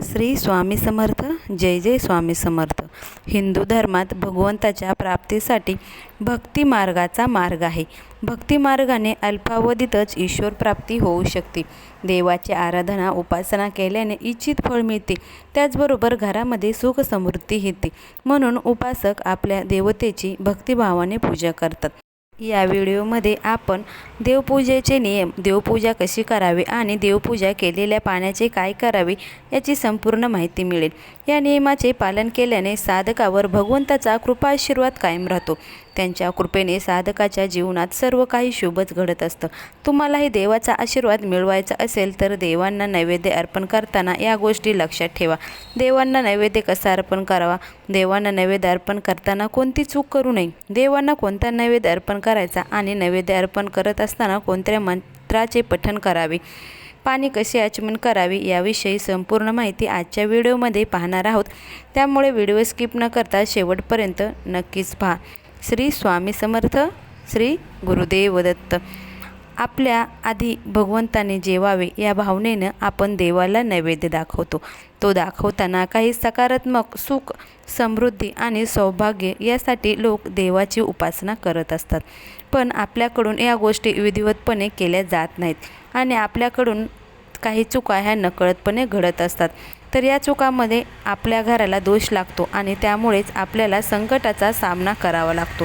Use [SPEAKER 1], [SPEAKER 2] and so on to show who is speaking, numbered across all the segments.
[SPEAKER 1] श्री स्वामी समर्थ जय जय स्वामी समर्थ. हिंदू धर्मात भगवंताच्या प्राप्तीसाठी भक्ती मार्गाचा मार्ग आहे. भक्ती मार्गाने अल्पावधीतच ईश्वर प्राप्ती होऊ शकते. देवाची आराधना उपासना केल्याने इच्छित फळ मिळते. त्याचबरोबर घरामध्ये सुख समृद्धी येते. म्हणून उपासक आपल्या देवतेची भक्तिभावाने पूजा करतात. या व्हिडिओमध्ये आपण देवपूजेचे नियम देवपूजा कशी करावी आणि देवपूजा केलेल्या पाण्याचे काय करावे याची संपूर्ण माहिती मिळेल. या नियमाचे पालन केल्याने साधकावर भगवंताचा कृपाशीर्वाद कायम राहतो. त्यांच्या कृपेने साधकाच्या जीवनात सर्व काही शुभच घडत असतं. तुम्हालाही देवाचा आशीर्वाद मिळवायचा असेल तर देवांना नैवेद्य अर्पण करताना या गोष्टी लक्षात ठेवा. देवांना नैवेद्य कसा अर्पण करावा? देवांना नैवेद्य अर्पण करताना कोणती चूक करू नये? देवांना कोणता नैवेद्य अर्पण करायचा आणि नैवेद्य अर्पण करत असताना कोणत्या मंत्राचे पठण करावे? पाणी कसे आचमन करावे? याविषयी संपूर्ण माहिती आजच्या व्हिडिओमध्ये पाहणार आहोत. त्यामुळे व्हिडिओ स्किप न करता शेवटपर्यंत नक्कीच पहा. श्री स्वामी समर्थ श्री गुरुदेव दत्त. आपल्या आधी भगवंताने जेवावे या भावनेनं आपण देवाला नैवेद्य दाखवतो. तो दाखवताना काही सकारात्मक सुख समृद्धी आणि सौभाग्य यासाठी लोक देवाची उपासना करत असतात. पण आपल्याकडून या गोष्टी विधिवतपणे केल्या जात नाहीत आणि आपल्याकडून काही चुका ह्या नकळतपणे घडत असतात. तर या चुकामध्ये आपल्या घराला दोष लागतो आणि त्यामुळेच आपल्याला संकटाचा सामना करावा लागतो.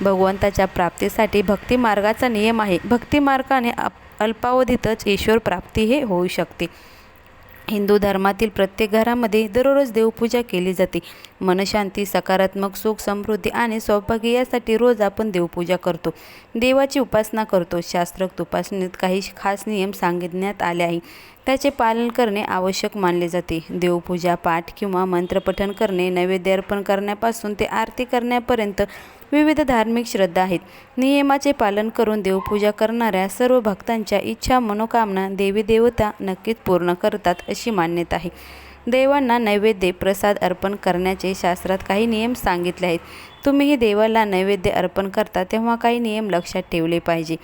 [SPEAKER 1] भगवंताच्या प्राप्तीसाठी भक्तिमार्गाचा नियम आहे. भक्तिमार्गाने अप अल्पावधीतच ईश्वर प्राप्ती हे होऊ शकते. हिंदू धर्मातील प्रत्येक घरामध्ये दररोज देवपूजा केली जाते. मनशांती सकारात्मक सुख समृद्धी आणि सौभाग्य यासाठी रोज आपण देवपूजा करतो. देवाची उपासना करतो. शास्त्रोक्त उपासनेत काही खास नियम सांगितण्यात आले आहे. त्याचे पालन करणे आवश्यक मानले जाते. देवपूजा पाठ किंवा मंत्रपठण करणे नैवेद्य अर्पण करण्यापासून ते आरती करण्यापर्यंत विविध धार्मिक श्रद्धा आहेत. नियमाचे पालन करून देवपूजा करणाऱ्या सर्व भक्तांच्या इच्छा मनोकामना देवी देवता नक्कीच पूर्ण करतात अशी मान्यता आहे. देवांना नैवेद्य प्रसाद अर्पण करण्याचे शास्त्रात काही नियम सांगितले आहेत. तुम्हीही देवाला नैवेद्य अर्पण करता तेव्हा काही नियम लक्षात ठेवले पाहिजे.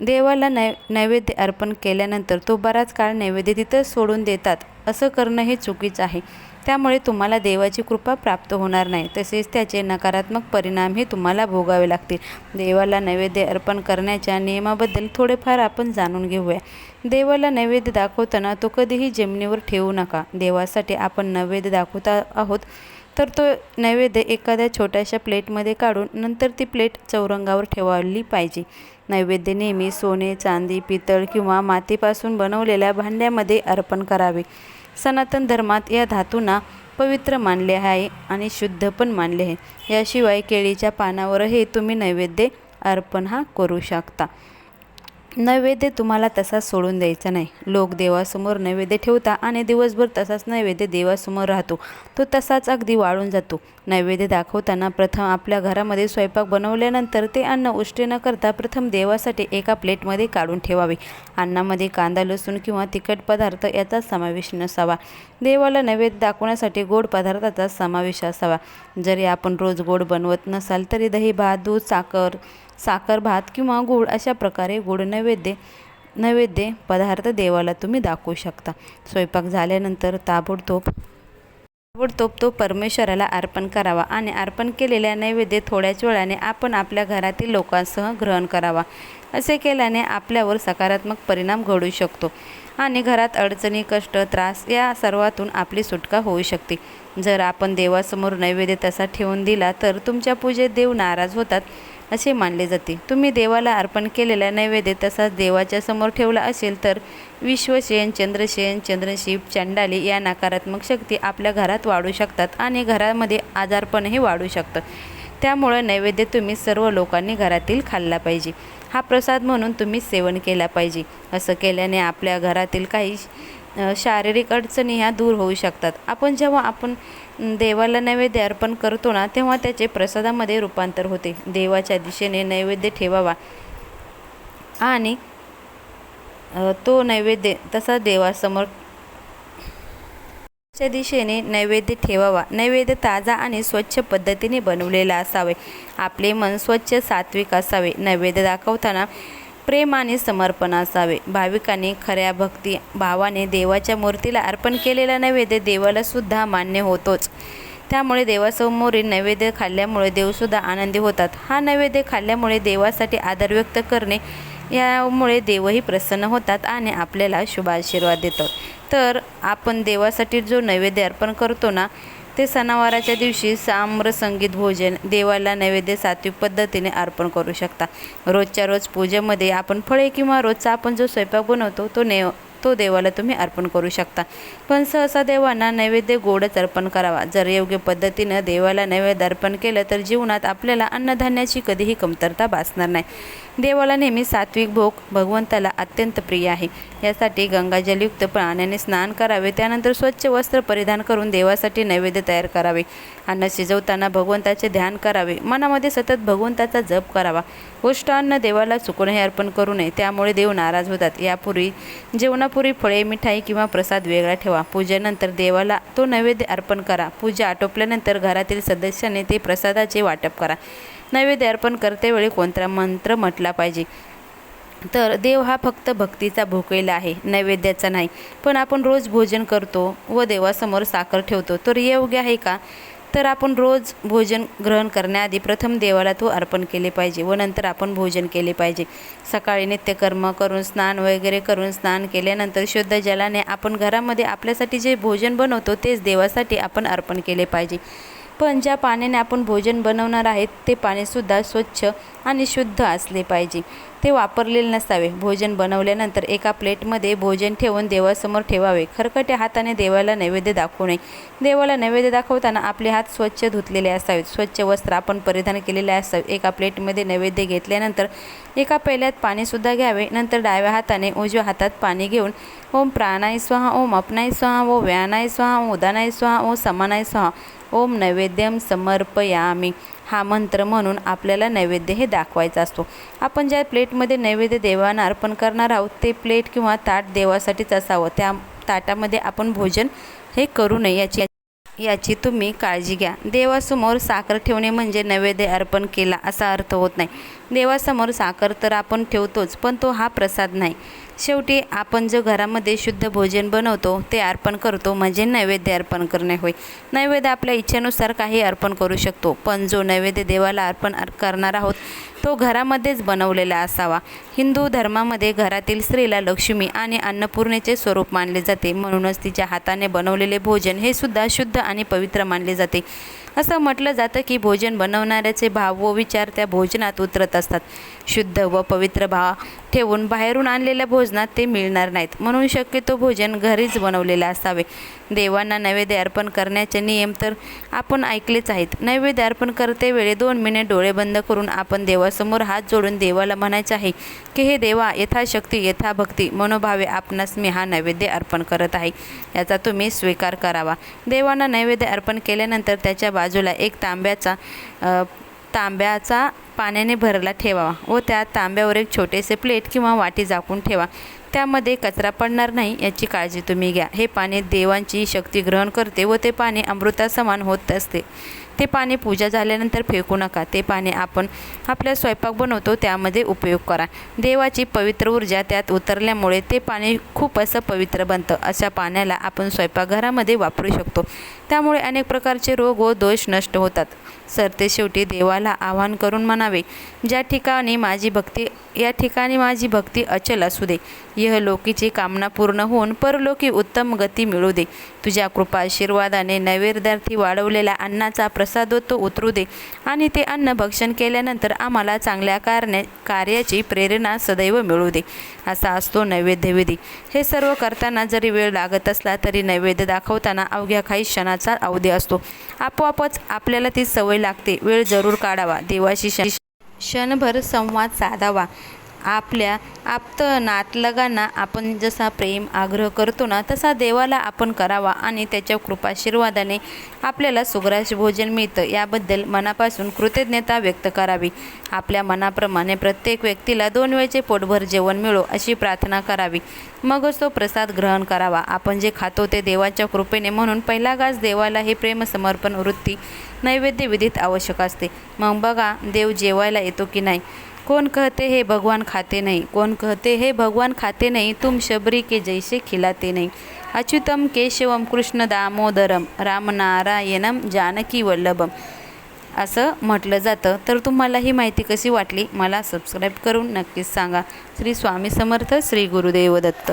[SPEAKER 1] देवाला नै नैवेद्य अर्पण केल्यानंतर तो बराच काळ नैवेद्य तिथंच सोडून देतात. असं करणं हे चुकीचं आहे. त्यामुळे तुम्हाला देवाची कृपा प्राप्त होणार नाही. तसेच त्याचे नकारात्मक परिणाम हे तुम्हाला भोगावे लागतील. देवाला नैवेद्य अर्पण करण्याच्या नियमाबद्दल थोडेफार आपण जाणून घेऊया. देवाला नैवेद्य दाखवताना तो कधीही जमिनीवर ठेवू नका. देवासाठी आपण नैवेद्य दाखवता आहोत तर तो नैवेद्य एखाद्या छोट्याशा प्लेटमध्ये काढून नंतर ती प्लेट चौरंगावर ठेवली पाहिजे. नैवेद्य नेहमी सोने चांदी पितळ किंवा मातीपासून बनवलेल्या भांड्यामध्ये अर्पण करावे. सनातन धर्मात या धातूंना पवित्र मानले आहे आणि शुद्ध पण मानले आहे. याशिवाय केळीच्या पानावरही तुम्ही नैवेद्य अर्पण हा करू शकता. नैवेद्य तुम्हाला तसाच सोडून द्यायचा नाही. लोक देवासमोर नैवेद्य ठेवता आणि दिवसभर तसाच नैवेद्य देवासमोर राहतो. तो तसाच अगदी वाळून जातो. नैवेद्य दाखवताना प्रथम आपल्या घरामध्ये स्वयंपाक बनवल्यानंतर ते अन्न उष्टे न करता प्रथम देवासाठी एका प्लेटमध्ये काढून ठेवावे. अन्नामध्ये कांदा लसूण किंवा तिखट पदार्थ याचा समावेश नसावा. देवाला नैवेद्य दाखवण्यासाठी गोड पदार्थाचा समावेश असावा. जरी आपण रोज गोड बनवत नसाल तरी दही भात दूध साखर साखर भात किंवा गूळ अशा प्रकारे गोड नैवेद्य नैवेद्य पदार्थ देवाला तुम्ही दाखवू शकता. स्वयंपाक झाल्यानंतर ताबडतोब ताबडतोब तो परमेश्वराला अर्पण करावा आणि अर्पण केलेल्या नैवेद्य थोड्याच वेळाने आपण आपल्या घरातील लोकांसह ग्रहण करावा. असे केल्याने आपल्यावर सकारात्मक परिणाम घडू शकतो आणि घरात अडचणी कष्ट त्रास या सर्वातून आपली सुटका होऊ शकते. जर आपण देवासमोर नैवेद्य तसा ठेवून दिला तर तुमच्या पूजेत देव नाराज होतात. असे मानले जाते. तुम्ही देवाला अर्पण केलेला नैवेद्य तसाच देवाच्या समोर ठेवला असेल तर विश्वशयन चंद्रशयन चंद्रशिव चंडाली या नकारात्मक शक्ती आपल्या घरात वाढू शकतात आणि घरामध्ये आजारपणही वाढू शकतं. त्यामुळं नैवेद्य तुम्ही सर्व लोकांनी घरातील खाल्ला पाहिजे. हा प्रसाद म्हणून तुम्ही सेवन केला पाहिजे. असं केल्याने आपल्या घरातील काही शारीरिक अडचणी ह्या दूर होऊ शकतात. आपण जेव्हा आपण देवाला नैवेद्य अर्पण करतो ना तेव्हा त्याचे प्रसादामध्ये रूपांतर होते. देवाच्या दिशेने नैवेद्य ठेवावा. आणि तो नैवेद्य तसा देवासमोर च्या दिशेने नैवेद्य ठेवावा. नैवेद्य ताजा आणि स्वच्छ पद्धतीने बनवलेला असावे. आपले मन स्वच्छ सात्विक असावे. नैवेद्य दाखवताना प्रेम आणि समर्पण असावे. भाविकांनी खऱ्या भक्ती भावाने देवाच्या मूर्तीला अर्पण केलेला नैवेद्य देवाला सुद्धा मान्य होतोच. त्यामुळे देवासमोरील नैवेद्य खाल्ल्यामुळे देवसुद्धा आनंदी होतात. हा नैवेद्य खाल्ल्यामुळे देवासाठी आदर व्यक्त करणे यामुळे देवही प्रसन्न होतात आणि आपल्याला शुभ आशीर्वाद देतात. तर आपण देवासाठी जो नैवेद्य अर्पण करतो ना ते सणावाराच्या दिवशी साम्र संगीत भोजन देवाला नैवेद्य सात्विक पद्धतीने अर्पण करू शकता. रोजच्या रोज पूजेमध्ये आपण फळे किंवा रोजचा आपण जो स्वयंपाक बनवतो तो ने तो देवाला तुम्ही अर्पण करू शकता. पण सहसा देवांना नैवेद्य गोडच अर्पण करावा. जर योग्य पद्धतीनं देवाला नैवेद्य अर्पण केलं तर जीवनात आपल्याला अन्नधान्याची कधीही कमतरता भासणार नाही. देवाला नेहमी सात्विक भोग भगवंताला अत्यंत प्रिय आहे. यासाठी गंगाजलयुक्त पाण्याने स्नान करावे. त्यानंतर स्वच्छ वस्त्र परिधान करून देवासाठी नैवेद्य तयार करावे. अन्न शिजवताना भगवंताचे ध्यान करावे. मनामध्ये सतत भगवंताचा जप करावा. गोष्ट अन्न देवाला चुकूनही अर्पण करू नये. त्यामुळे देव नाराज होतात. यापूर्वी जेवणापूर्वी फळे मिठाई किंवा प्रसाद वेगळा ठेवा. पूजेनंतर देवाला तो नैवेद्य अर्पण करा. पूजा आटोपल्यानंतर घरातील सदस्याने ते प्रसादाचे वाटप करा. नैवेद्य अर्पण करतेवेळी कोणता मंत्र म्हटला पाहिजे? तर देव हा फक्त भक्तीचा भोकेला आहे नैवेद्याचा नाही. पण आपण रोज भोजन करतो व देवासमोर साखर ठेवतो. तर योग्य आहे का? तर आपण रोज भोजन ग्रहण करण्याआधी प्रथम देवाला तो अर्पण केले पाहिजे व नंतर आपण भोजन केले पाहिजे. सकाळी नित्यकर्म करून स्नान वगैरे करून स्नान केल्यानंतर शुद्ध जलाने आपण घरामध्ये आपल्यासाठी जे भोजन बनवतो तेच देवासाठी आपण अर्पण केले पाहिजे. पण ज्या पाण्याने आपण भोजन बनवणार आहेत ते पाणीसुद्धा स्वच्छ आणि शुद्ध असले पाहिजे. ते वापरलेले नसावे. भोजन बनवल्यानंतर एका प्लेटमध्ये भोजन ठेवून देवासमोर ठेवावे. खरकट्या हाताने देवाला नैवेद्य दाखवू नये. देवाला नैवेद्य दाखवताना आपले हात स्वच्छ धुतलेले असावेत. स्वच्छ वस्त्र आपण परिधान केलेले असावे. एका प्लेटमध्ये नैवेद्य घेतल्यानंतर एका पेल्यात पाणीसुद्धा घ्यावे. नंतर डाव्या हाताने उजव्या हातात पाणी घेऊन ओम प्राणाय स्वाहा ओम अपनाय स्वाहा ओ व्यानाय स्वाहा ओम उदानाय स्वाहा ओ समानाय स्वाहा ओम नैवेद्यम समर्पयामी. हा मंत्र म्हणून आपल्याला नैवेद्य हे दाखवायचा असतो. आपण ज्या प्लेटमध्ये नैवेद्य देवांना अर्पण करणार आहोत ते प्लेट किंवा ताट देवासाठीच असावं. त्या ताटामध्ये आपण भोजन हे करू नये याची याची तुम्ही काळजी घ्या. देवासमोर साखर ठेवणे म्हणजे नैवेद्य अर्पण केला असा अर्थ होत नाही. देवासमोर साखर तर आपण ठेवतोच पण तो हा प्रसाद नाही. शेवटी आपण जो घरामध्ये शुद्ध भोजन बनवतो ते अर्पण करतो. म्हणजे नैवेद्य अर्पण करणे होय. नैवेद्य आपल्या इच्छेनुसार काही अर्पण करू शकतो. पण जो नैवेद्य देवाला अर्पण करणार आहोत तो घरामध्येच बनवलेला असावा. हिंदू धर्मामध्ये घरातील स्त्रीला लक्ष्मी आणि अन्नपूर्णेचे स्वरूप मानले जाते. म्हणूनच तिच्या हाताने बनवलेले भोजन हे सुद्धा शुद्ध आणि पवित्र मानले जाते. असं म्हटलं जातं की भोजन बनवणाऱ्याचे भाव व विचार त्या भोजनात उतरत असतात. शुद्ध व पवित्र भाव ठेवून बाहेरून आणलेल्या भोजनात ते मिळणार नाहीत. म्हणून शक्यतो भोजन घरीच बनवलेले असावे. देवांना नैवेद्य अर्पण करण्याचे नियम तर आपण ऐकलेच आहेत. नैवेद्य अर्पण करते वेळी दोन मिनिट डोळे बंद करून आपण देवासमोर हात जोडून देवाला म्हणायचे आहे की हे देवा यथाशक्ती यथाभक्ती मनोभावे आपणास मी हा नैवेद्य अर्पण करत आहे. याचा तुम्ही स्वीकार करावा. देवांना नैवेद्य अर्पण केल्यानंतर त्याच्या बाजूला एक तांब्याचा तांब्याचा पाण्याने भरला ठेवावा व त्या तांब्यावर एक छोटेसे प्लेट किंवा वाटी झाकून ठेवा. त्यामध्ये कचरा पडणार नाही याची काळजी तुम्ही घ्या. हे पाणी देवांची शक्ती ग्रहण करते व ते पाणी अमृतासमान होत असते. ते पाणी पूजा झाल्यानंतर फेकू नका. ते पाणी आपण आपल्या स्वयंपाक बनवतो त्यामध्ये उपयोग करा. देवाची पवित्र ऊर्जा त्यात उतरल्यामुळे ते पाणी खूप असं पवित्र बनतं. अशा पाण्याला आपण स्वयंपाकघरामध्ये वापरू शकतो. त्यामुळे अनेक प्रकारचे रोग व दोष नष्ट होतात. सरते शेवटी देवाला आवाहन करून म्हणावे ज्या ठिकाणी माझी भक्ती या ठिकाणी माझी भक्ती अचल असू दे. यहलोकीची कामना पूर्ण होऊन परलोकी उत्तम गती मिळू दे. तुझ्या कृपा आशीर्वादाने नैवेद्यार्थी वाढवलेल्या अन्नाचा प्र प्रसाद तो उतरू दे. आणि ते अन्न भक्षण केल्यानंतर आम्हाला चांगल्या कारणे कार्याची प्रेरणा सदैव मिळू दे असा असतो नैवेद्यविधी हे सर्व करताना जरी वेळ लागत असला तरी नैवेद्य दाखवताना अवघ्या काही क्षणाचा अवधी असतो. आपोआपच आपल्याला ती सवय लागते. वेळ जरूर काढावा. देवाशी श क्षणभर संवाद साधावा. आपल्या आप्त नातलगांना आपण जसा प्रेम आग्रह करतो ना तसा देवाला आपण करावा आणि त्याच्या कृपाशीर्वादाने आपल्याला सुग्रास भोजन मिळतं. याबद्दल मनापासून कृतज्ञता व्यक्त करावी. आपल्या मनाप्रमाणे प्रत्येक व्यक्तीला दोन वेळचे पोटभर जेवण मिळो अशी प्रार्थना करावी. मगच तो प्रसाद ग्रहण करावा. आपण जे खातो ते देवाच्या कृपेने म्हणून पहिला घास देवाला हे प्रेमसमर्पण वृत्ती नैवेद्य विधीत आवश्यक असते. मग बघा देव जेवायला येतो की नाही? कोण कहते हे भगवान खाते नाही? कोण कहते हे भगवान खाते नाही? तुम शबरी के जैसे खिलाते नाही. अच्युतम केशवम कृष्ण दामोदरम रामनारायणम जानकी वल्लभम. असं म्हटलं जातं. तर तुम्हाला ही माहिती कशी वाटली? मला सबस्क्राईब करून नक्कीच सांगा. श्री स्वामी समर्थ श्री गुरुदेव दत्त.